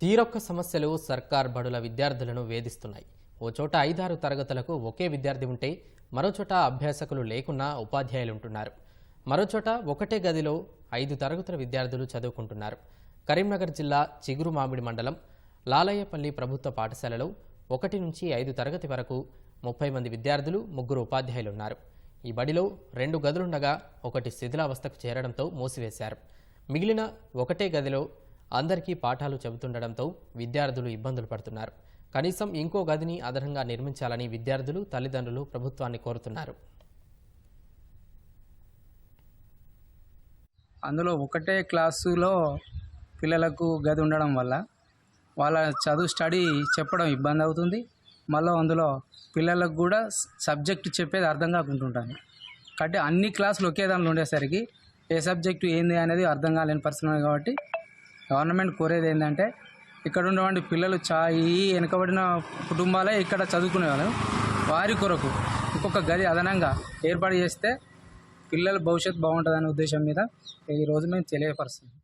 తీరొక్క సమస్యలు సర్కార్ బడుల విద్యార్థులను వేధిస్తున్నాయి. ఓ చోట ఐదారు తరగతులకు ఒకే విద్యార్థి ఉంటే మరో చోట అభ్యాసకులు లేకున్నా ఉపాధ్యాయులు ఉంటున్నారు మరో చోట ఒకటే గదిలో ఐదు తరగతుల విద్యార్థులు చదువుకుంటున్నారు. కరీంనగర్ జిల్లా చిగురు మామిడి మండలం లాలయ్యపల్లి ప్రభుత్వ పాఠశాలలో ఒకటి నుంచి ఐదు తరగతి వరకు ముప్పై మంది విద్యార్థులు ముగ్గురు ఉపాధ్యాయులు ఉన్నారు ఈ బడిలో రెండు గదులుండగా ఒకటి శిథిలావస్థకు చేరడంతో మూసివేశారు. మిగిలిన ఒకటే గదిలో అందరికీ పాఠాలు చెబుతుండడంతో విద్యార్థులు ఇబ్బందులు పడుతున్నారు. కనీసం ఇంకో గదిని అదనంగా నిర్మించాలని విద్యార్థులు తల్లిదండ్రులు ప్రభుత్వాన్ని కోరుతున్నారు. అందులో ఒకటే క్లాసులో పిల్లలకు గది ఉండడం వల్ల వాళ్ళ చదువు స్టడీ చెప్పడం ఇబ్బంది అవుతుంది. మళ్ళీ అందులో పిల్లలకు కూడా సబ్జెక్టు చెప్పేది అర్థం కాకుంటుంటాను కాబట్టి అన్ని క్లాసులు ఒకే దాంట్లో ఉండేసరికి ఏ సబ్జెక్టు ఏంది అనేది అర్థం కాలేని పరిస్థితి కాబట్టి గవర్నమెంట్ కోరేది ఏంటంటే ఇక్కడ ఉన్నటువంటి పిల్లలు చా ఈ వెనుకబడిన కుటుంబాలే ఇక్కడ చదువుకునే వాళ్ళు వారి కొరకు ఇంకొక గది అదనంగా ఏర్పాటు చేస్తే పిల్లల భవిష్యత్తు బాగుంటుందనే ఉద్దేశం మీద ఈ రోజు మేము తెలియపరుస్తున్నాం.